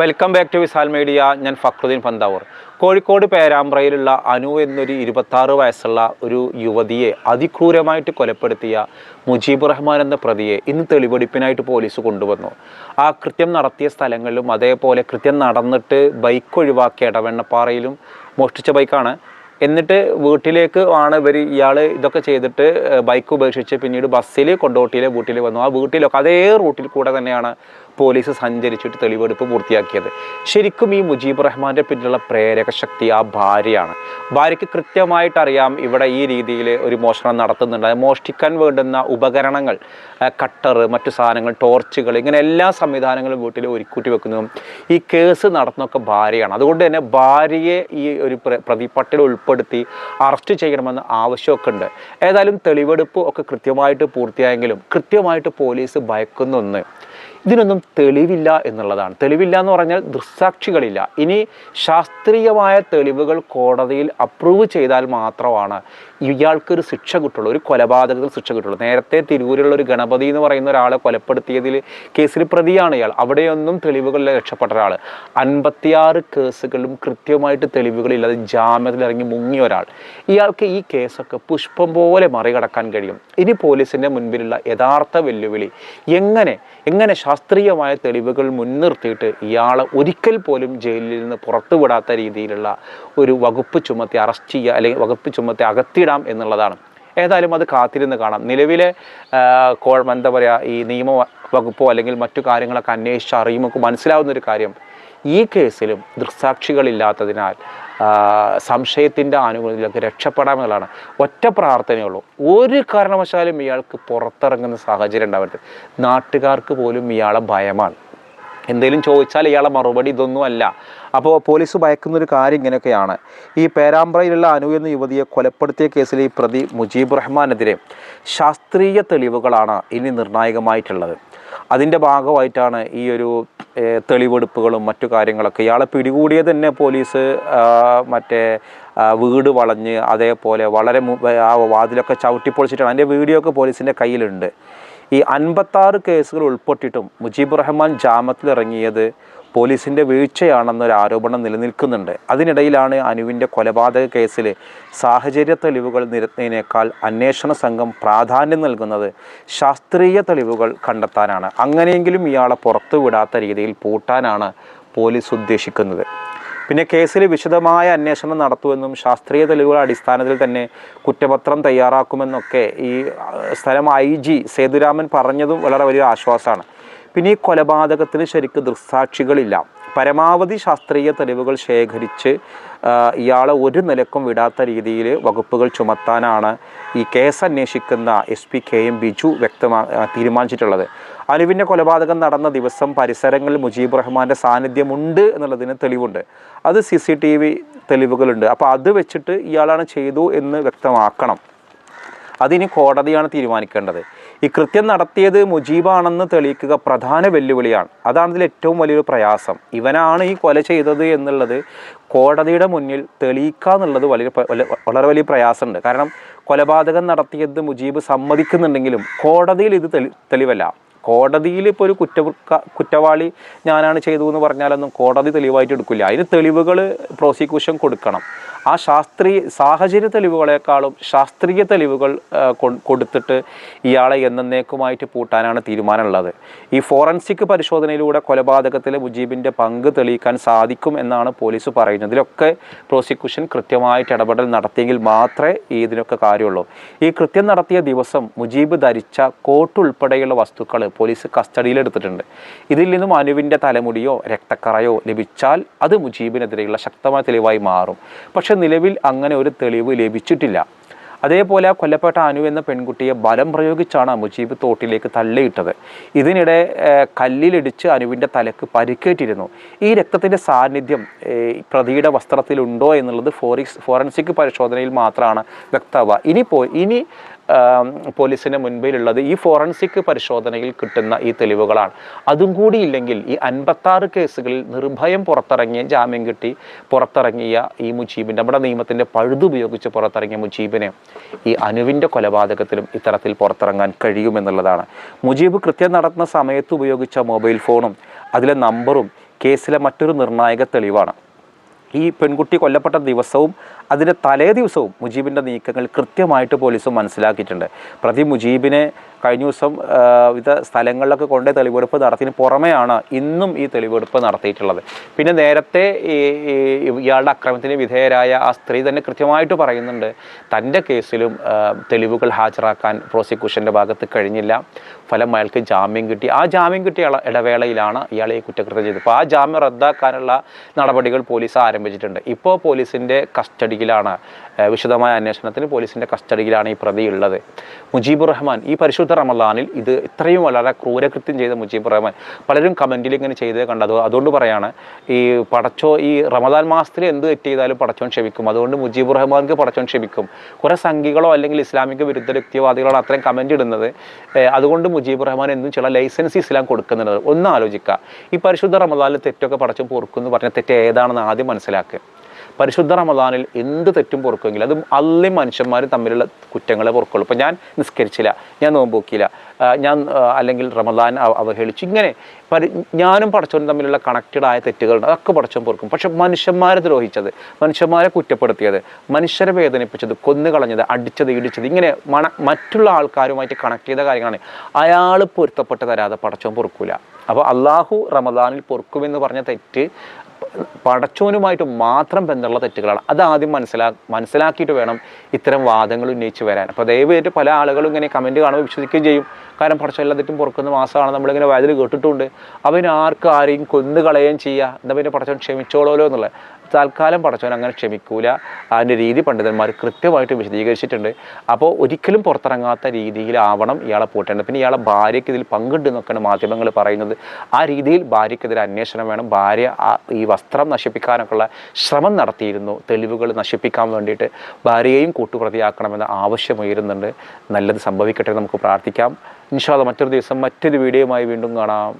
Welcome back to വിസാൽ media ഞാൻ ഫക്രുദ്ദീൻ പന്താവൂർ. കോഴിക്കോട് പേരാമ്പ്രയിലുള്ള അനു എന്നൊരു ഇരുപത്താറ് വയസ്സുള്ള ഒരു യുവതിയെ അതിക്രൂരമായിട്ട് കൊലപ്പെടുത്തിയ മുജീബ് റഹ്മാൻ എന്ന പ്രതിയെ ഇന്ന് തെളിവെടുപ്പിനായിട്ട് പോലീസ് കൊണ്ടുവന്നു. ആ കൃത്യം നടത്തിയ സ്ഥലങ്ങളിലും അതേപോലെ കൃത്യം നടന്നിട്ട് ബൈക്ക് ഒഴിവാക്കിയ ഇടവെണ്ണപ്പാറയിലും മോഷ്ടിച്ച ബൈക്കാണ് എന്നിട്ട് വീട്ടിലേക്ക് ആണ് ഇവർ ഇയാൾ ഇതൊക്കെ ചെയ്തിട്ട് ബൈക്ക് ഉപേക്ഷിച്ച് പിന്നീട് ബസ്സിൽ കൊണ്ടോട്ടിയിലെ വീട്ടിൽ വന്നു. ആ വീട്ടിലൊക്കെ അതേ റൂട്ടിൽ കൂടെ തന്നെയാണ് പോലീസ് സഞ്ചരിച്ചിട്ട് തെളിവെടുപ്പ് പൂർത്തിയാക്കിയത്. ശരിക്കും ഈ മുജീബ് റഹ്മാന്റെ പിന്നിലുള്ള പ്രേരക ശക്തി ആ ഭാര്യയാണ്. ഭാര്യയ്ക്ക് കൃത്യമായിട്ട് അറിയാം ഇവിടെ ഈ രീതിയിൽ ഒരു മോഷണം നടത്തുന്നുണ്ട്. മോഷ്ടിക്കാൻ വേണ്ടുന്ന ഉപകരണങ്ങൾ കട്ടർ മറ്റു സാധനങ്ങൾ ടോർച്ചുകൾ ഇങ്ങനെ എല്ലാ സംവിധാനങ്ങളും വീട്ടിൽ ഒരുക്കൂട്ടി വെക്കുന്നതും ഈ കേസ് നടത്തുന്നൊക്കെ ഭാര്യയാണ്. അതുകൊണ്ട് തന്നെ ഭാര്യയെ ഈ ഒരു പ്ര- പ്രതിപട്ടിൽ ഉൾപ്പെടുത്തി അറസ്റ്റ് ചെയ്യണമെന്ന് ആവശ്യമൊക്കെ ഉണ്ട് ഏതായാലും തെളിവെടുപ്പ് ഒക്കെ കൃത്യമായിട്ട് പൂർത്തിയായെങ്കിലും കൃത്യമായിട്ട് പോലീസ് ഭയക്കുന്ന ഒന്ന് ഇതിനൊന്നും തെളിവില്ല എന്നുള്ളതാണ്. തെളിവില്ല എന്ന് പറഞ്ഞാൽ ദൃസാക്ഷികളില്ല ഇനി ശാസ്ത്രീയമായ തെളിവുകൾ കോടതിയിൽ അപ്രൂവ് ചെയ്താൽ മാത്രമാണ് ഇയാൾക്കൊരു ശിക്ഷ കിട്ടുള്ളൂ ഒരു കൊലപാതകത്തിൽ ശിക്ഷ കിട്ടുള്ളൂ. നേരത്തെ തിരൂരിലുള്ള ഒരു ഗണപതി എന്ന് പറയുന്ന ഒരാളെ കൊലപ്പെടുത്തിയതിൽ കേസിൽ പ്രതിയാണ് ഇയാൾ. അവിടെയൊന്നും തെളിവുകളിൽ രക്ഷപ്പെട്ട ഒരാൾ. അൻപത്തിയാറ് കേസുകളിലും കൃത്യമായിട്ട് തെളിവുകളില്ലാതെ ജാമ്യത്തിൽ ഇറങ്ങി മുങ്ങിയ ഒരാൾ. ഇയാൾക്ക് ഈ കേസൊക്കെ പുഷ്പം പോലെ മറികടക്കാൻ കഴിയും. ഇനി പോലീസിന്റെ മുൻപിലുള്ള യഥാർത്ഥ വെല്ലുവിളി എങ്ങനെ എങ്ങനെ ശാസ്ത്രീയമായ തെളിവുകൾ മുൻനിർത്തിയിട്ട് ഇയാളെ ഒരിക്കൽ പോലും ജയിലിൽ നിന്ന് പുറത്തുവിടാത്ത രീതിയിലുള്ള ഒരു വകുപ്പ് ചുമത്തി അറസ്റ്റ് ചെയ്യുക അല്ലെങ്കിൽ വകുപ്പ് ചുമത്തി അകത്തിടാം എന്നുള്ളതാണ്. ഏതായാലും അത് കാത്തിരുന്ന് കാണാം. നിലവിലെ എന്താ പറയുക ഈ നിയമ വകുപ്പോ അല്ലെങ്കിൽ മറ്റു കാര്യങ്ങളൊക്കെ അന്വേഷിച്ച് അറിയുമ്പോൾ മനസ്സിലാവുന്ന ഒരു കാര്യം ഈ കേസിലും ദൃക്സാക്ഷികളില്ലാത്തതിനാൽ സംശയത്തിന്റെ ആനുകൂല്യത്തിലൊക്കെ രക്ഷപ്പെടാമെന്നുള്ളതാണ് ഒറ്റ പ്രാർത്ഥനയുള്ളൂ. ഒരു കാരണവശാലും ഇയാൾക്ക് പുറത്തിറങ്ങുന്ന സാഹചര്യം ഉണ്ടാവരുത്. നാട്ടുകാർക്ക് പോലും ഇയാളെ ഭയമാണ്. എന്തെങ്കിലും ചോദിച്ചാൽ ഇയാളെ മറുപടി ഇതൊന്നും അല്ല. അപ്പോൾ പോലീസ് ഭയക്കുന്നൊരു കാര്യം ഇങ്ങനെയൊക്കെയാണ്. ഈ പേരാമ്പ്രയിലുള്ള അനു എന്ന യുവതിയെ കൊലപ്പെടുത്തിയ കേസിൽ ഈ പ്രതി മുജീബ് റഹ്മാനെതിരെ ശാസ്ത്രീയ തെളിവുകളാണ് ഇനി നിർണായകമായിട്ടുള്ളത്. അതിന്റെ ഭാഗമായിട്ടാണ് ഈ ഒരു തെളിവെടുപ്പുകളും മറ്റു കാര്യങ്ങളൊക്കെ. ഇയാളെ പിടികൂടിയത് തന്നെ പോലീസ് മറ്റേ വീട് വളഞ്ഞ് അതേപോലെ വളരെ ആ വാതിലൊക്കെ ചവിട്ടിപ്പൊളിച്ചിട്ടാണ് അതിന്റെ വീഡിയോ ഒക്കെ പോലീസിന്റെ കയ്യിലുണ്ട്. ഈ അൻപത്താറ് കേസുകൾ ഉൾപ്പെട്ടിട്ടും മുജീബ് റഹ്മാൻ ജാമത്തിലിറങ്ങിയത് പോലീസിന്റെ വീഴ്ചയാണെന്നൊരു ആരോപണം നിലനിൽക്കുന്നുണ്ട്. അതിനിടയിലാണ് അനുവിന്റെ കൊലപാതക കേസിൽ സാഹചര്യ തെളിവുകൾ നിരത്തിനേക്കാൾ അന്വേഷണ സംഘം പ്രാധാന്യം നൽകുന്നത് ശാസ്ത്രീയ തെളിവുകൾ കണ്ടെത്താനാണ്. അങ്ങനെയെങ്കിലും ഇയാളെ പുറത്തുവിടാത്ത രീതിയിൽ പൂട്ടാനാണ് പോലീസ് ഉദ്ദേശിക്കുന്നത്. പിന്നെ കേസിൽ വിശദമായ അന്വേഷണം നടത്തുമെന്നും ശാസ്ത്രീയ തെളിവുകൾ അടിസ്ഥാനത്തിൽ തന്നെ കുറ്റപത്രം തയ്യാറാക്കുമെന്നൊക്കെ ഈ സ്ഥലം ഐ ജി സേതുരാമൻ പറഞ്ഞതും വളരെ വലിയ ആശ്വാസമാണ്. പിന്നെ ഈ കൊലപാതകത്തിന് ശരിക്ക് ദൃക്സാക്ഷികളില്ല. പരമാവധി ശാസ്ത്രീയ തെളിവുകൾ ശേഖരിച്ച് ഇയാളെ ഒരു നിലക്കും വിടാത്ത രീതിയിൽ വകുപ്പുകൾ ചുമത്താനാണ് ഈ കേസ് അന്വേഷിക്കുന്ന S P K M Biju വ്യക്തമാ തീരുമാനിച്ചിട്ടുള്ളത്. അനുവിന്റെ കൊലപാതകം നടന്ന ദിവസം പരിസരങ്ങളിൽ മുജീബ് റഹ്മാന്റെ സാന്നിധ്യമുണ്ട് എന്നുള്ളതിന് തെളിവുണ്ട്. അത് സി സി ടി വി തെളിവുകളുണ്ട്. അപ്പോൾ അത് വെച്ചിട്ട് ഇയാളാണ് ചെയ്തു എന്ന് വ്യക്തമാക്കണം. അതിനി കോടതിയാണ് തീരുമാനിക്കേണ്ടത്. ഈ കൃത്യം നടത്തിയത് മുജീബാണെന്ന് തെളിയിക്കുക പ്രധാന വെല്ലുവിളിയാണ്. അതാണ് ഇതിൽ ഏറ്റവും വലിയൊരു പ്രയാസം. ഇവനാണ് ഈ കൊല ചെയ്തത് എന്നുള്ളത് കോടതിയുടെ മുന്നിൽ തെളിയിക്കുക എന്നുള്ളത് വലിയ വളരെ- വലിയ പ്രയാസമുണ്ട്. കാരണം കൊലപാതകം നടത്തിയത് മുജീബ് സമ്മതിക്കുന്നുണ്ടെങ്കിലും കോടതിയിൽ ഇത് തെളി തെളിവല്ല. കോടതിയിൽ ഇപ്പോൾ ഒരു കുറ്റ കുറ്റവാളി ഞാനാണ് ചെയ്തു എന്ന് പറഞ്ഞാലൊന്നും കോടതി തെളിവായിട്ട് എടുക്കില്ല. അതിന് തെളിവുകൾ പ്രോസിക്യൂഷൻ കൊടുക്കണം. ആ ശാസ്ത്രീയ സാഹചര്യ തെളിവുകളെക്കാളും ശാസ്ത്രീയ തെളിവുകൾ കൊടുത്തിട്ട് ഇയാളെ എന്നേക്കുമായിട്ട് പൂട്ടാനാണ് തീരുമാനമുള്ളത്. ഈ ഫോറൻസിക് പരിശോധനയിലൂടെ കൊലപാതകത്തിലെ മുജീബിന്റെ പങ്ക് തെളിയിക്കാൻ സാധിക്കും എന്നാണ് പോലീസ് പറയുന്നത്. ഇതിലൊക്കെ പ്രോസിക്യൂഷൻ കൃത്യമായിട്ട് ഇടപെടൽ നടത്തിയെങ്കിൽ മാത്രമേ ഇതിനൊക്കെ കാര്യമുള്ളൂ. ഈ കൃത്യം നടത്തിയ ദിവസം മുജീബ് ധരിച്ച കോട്ട് ഉൾപ്പെടെയുള്ള വസ്തുക്കൾ പോലീസ് കസ്റ്റഡിയിലെടുത്തിട്ടുണ്ട്. ഇതിൽ നിന്നും അനുവിന്റെ തലമുടിയോ രക്തക്കറയോ ലഭിച്ചാൽ അത് മുജീബിനെതിരെയുള്ള ശക്തമായ തെളിവായി മാറും. പക്ഷെ നിലവിൽ അങ്ങനെ ഒരു തെളിവ് ലഭിച്ചിട്ടില്ല. അതേപോലെ ആ കൊല്ലപ്പെട്ട അനു എന്ന പെൺകുട്ടിയെ ബലം പ്രയോഗിച്ചാണ് മുജീബ് തോട്ടിലേക്ക് തള്ളിയിട്ടത്. ഇതിനിടെ കല്ലിലിടിച്ച് അനുവിന്റെ തലക്ക് പരിക്കേറ്റിരുന്നു. ഈ രക്തത്തിന്റെ സാന്നിധ്യം പ്രതിയുടെ വസ്ത്രത്തിലുണ്ടോ എന്നുള്ളത് ഫോറിക്സ് ഫോറൻസിക് പരിശോധനയിൽ മാത്രമാണ് വ്യക്തമാവുക. ഇനി പോ ഇനി പോലീസിന് മുൻപിലുള്ളത് ഈ ഫോറൻസിക് പരിശോധനയിൽ കിട്ടുന്ന ഈ തെളിവുകളാണ്. അതും കൂടി ഇല്ലെങ്കിൽ ഈ അൻപത്താറ് കേസുകളിൽ നിർഭയം പുറത്തിറങ്ങിയ ജാമ്യം കിട്ടി പുറത്തിറങ്ങിയ ഈ മുജീബിന്റെ നമ്മുടെ നിയമത്തിന്റെ പഴുതുപയോഗിച്ച് പുറത്തിറങ്ങിയ മുജീബിനെ ഈ അനുവിന്റെ കൊലപാതകത്തിലും ഇത്തരത്തിൽ പുറത്തിറങ്ങാൻ കഴിയുമെന്നുള്ളതാണ് മുജീബ് കൃത്യം നടത്തുന്ന സമയത്ത് ഉപയോഗിച്ച മൊബൈൽ ഫോണും അതിലെ നമ്പറും കേസിലെ മറ്റൊരു നിർണായക തെളിവാണ്. ഈ പെൺകുട്ടി കൊല്ലപ്പെട്ട ദിവസവും അതിന്റെ തലേ ദിവസവും മുജീബിന്റെ നീക്കങ്ങൾ കൃത്യമായിട്ട് പോലീസും മനസ്സിലാക്കിയിട്ടുണ്ട്. പ്രതി മുജീബിനെ കഴിഞ്ഞ ദിവസം വിവിധ സ്ഥലങ്ങളിലൊക്കെ കൊണ്ട് തെളിവെടുപ്പ് നടത്തിയതിന് പുറമെയാണ് ഇന്നും ഈ തെളിവെടുപ്പ് നടത്തിയിട്ടുള്ളത്. പിന്നെ നേരത്തെ ഇയാളുടെ അക്രമത്തിന് വിധേയരായ ആ സ്ത്രീ തന്നെ കൃത്യമായിട്ട് പറയുന്നുണ്ട് തന്റെ കേസിലും തെളിവുകൾ ഹാജരാക്കാൻ പ്രോസിക്യൂഷന്റെ ഭാഗത്ത് കഴിഞ്ഞില്ല. ഫലം അയാൾക്ക് ജാമ്യം കിട്ടി. ആ ജാമ്യം കിട്ടിയ ഇടവേളയിലാണ് ഇയാൾ ഈ കുറ്റകൃത്യം ചെയ്തത്. അപ്പോൾ ആ ജാമ്യം റദ്ദാക്കാനുള്ള നടപടികൾ പോലീസ് ആരംഭിച്ചിട്ടുണ്ട്. ഇപ്പോൾ പോലീസിന്റെ കസ്റ്റഡിയിലാണ് വിശദമായ അന്വേഷണത്തിന് പോലീസിന്റെ കസ്റ്റഡിയിലാണ് ഈ പ്രതി ഉള്ളത് മുജീബുർ റഹ്മാൻ ഈ പരിശുദ്ധ റമദാനിൽ ഇത് ഇത്രയും വളരെ ക്രൂരകൃത്യം ചെയ്ത മുജീബ് റഹ്മാൻ. പലരും കമന്റിൽ ഇങ്ങനെ ചെയ്ത് കണ്ടത്. അതുകൊണ്ട് പറയാണ് ഈ പടച്ചോ ഈ റമദാൻ മാസത്തിൽ എന്ത് തെറ്റ് ചെയ്താലും പടച്ചോൻ ക്ഷമിക്കും. അതുകൊണ്ട് മുജീബ് റഹ്മാൻക്ക് പടച്ചോൻ ക്ഷമിക്കും. കുറേ സംഘികളോ അല്ലെങ്കിൽ ഇസ്ലാമിക വിരുദ്ധ വ്യക്തിവാദികളോ അത്രയും കമന്റ് ഇടുന്നത് അതുകൊണ്ട് മുജീബ് റഹ്മാൻ എന്നും ചില ലൈസൻസ് ഇസ്ലാം കൊടുക്കുന്നുണ്ട്. ഒന്ന് ആലോചിക്കുക ഈ പരിശുദ്ധ റമദാനിൽ തെറ്റൊക്കെ പടച്ചോൻ പൊറുക്കുമെന്ന് പറഞ്ഞ തെറ്റ് ഏതാണെന്ന് ആദ്യം മനസ്സിലാക്കുക പരിശുദ്ധ റമദാനിൽ എന്ത് തെറ്റും പൊറുക്കുമെങ്കിൽ അതും അല്ലയും മനുഷ്യന്മാർ തമ്മിലുള്ള കുറ്റങ്ങളെ പൊറുക്കുള്ളൂ. ഇപ്പം ഞാൻ നിസ്കരിച്ചില്ല ഞാൻ നോമ്പോക്കിയില്ല ഞാൻ അല്ലെങ്കിൽ റമദാൻ അവഹേളിച്ചു. ഇങ്ങനെ പരി ഞാനും പടച്ചവനും തമ്മിലുള്ള കണക്റ്റഡ് ആയ തെറ്റുകളുണ്ട് അതൊക്കെ പടച്ചവൻ പൊറുക്കും. പക്ഷെ മനുഷ്യന്മാരെ ദ്രോഹിച്ചത് മനുഷ്യന്മാരെ കുറ്റപ്പെടുത്തിയത് മനുഷ്യരെ വേദനിപ്പിച്ചത് കൊന്നുകളഞ്ഞത് അടിച്ചത് ഇടിച്ചത് ഇങ്ങനെ മണ മറ്റുള്ള ആൾക്കാരുമായിട്ട് കണക്ട് ചെയ്ത കാര്യങ്ങളാണ്. അയാൾ പൊരുത്തപ്പെട്ട് തരാതെ പടച്ചവൻ പൊറുക്കൂല. അപ്പോൾ അള്ളാഹു റമദാനിൽ പൊറുക്കുമെന്ന് പറഞ്ഞ തെറ്റ് പടച്ചോനുമായിട്ട് മാത്രം ബന്ധമുള്ള തെറ്റുകളാണ്. അത് ആദ്യം മനസ്സിലാ മനസ്സിലാക്കിയിട്ട് വേണം ഇത്തരം വാദങ്ങൾ ഉന്നയിച്ച് വരാൻ. അപ്പോൾ ദയവായിട്ട് പല ആളുകളും ഇങ്ങനെ കമന്റ് കാണുമ്പോൾ വിശ്വസിക്കുകയും ചെയ്യും. കാരണം പടച്ചോ എല്ലാ തെറ്റും പുറക്കുന്ന മാസമാണ് നമ്മളിങ്ങനെ വയതിൽ കേട്ടിട്ടുണ്ട്. അവനാർക്കും ആർക്ക് ആരെയും കൊന്നു കളയുകയും ചെയ്യുക എന്താ പിന്നെ പടച്ചോൻ ക്ഷമിച്ചോളോലോ എന്നുള്ളത്. തൽക്കാലം പടച്ചവൻ അങ്ങനെ ക്ഷമിക്കൂല. അതിന്റെ രീതി പണ്ഡിതന്മാർ കൃത്യമായിട്ട് വിശദീകരിച്ചിട്ടുണ്ട്. അപ്പോൾ ഒരിക്കലും പുറത്തിറങ്ങാത്ത രീതിയിലാവണം ഇയാളെ പൂട്ടേണ്ടത്. പിന്നെ ഇയാളെ ഭാര്യയ്ക്ക് ഇതിൽ പങ്കുണ്ട് മാധ്യമങ്ങൾ പറയുന്നത് ആ രീതിയിൽ ഭാര്യയ്ക്കെതിരെ അന്വേഷണം വേണം. ഭാര്യ ഈ വസ്ത്രം നശിപ്പിക്കാനൊക്കെയുള്ള ശ്രമം നടത്തിയിരുന്നു. തെളിവുകൾ നശിപ്പിക്കാൻ വേണ്ടിയിട്ട് ഭാര്യയെയും കൂട്ടുപ്രതിയാക്കണമെന്ന ആവശ്യമുയരുന്നുണ്ട്. നല്ലത് സംഭവിക്കട്ടെ നമുക്ക് പ്രാർത്ഥിക്കാം. ഇൻഷാല്ല മറ്റൊരു ദിവസം മറ്റൊരു വീഡിയോയുമായി വീണ്ടും കാണാം.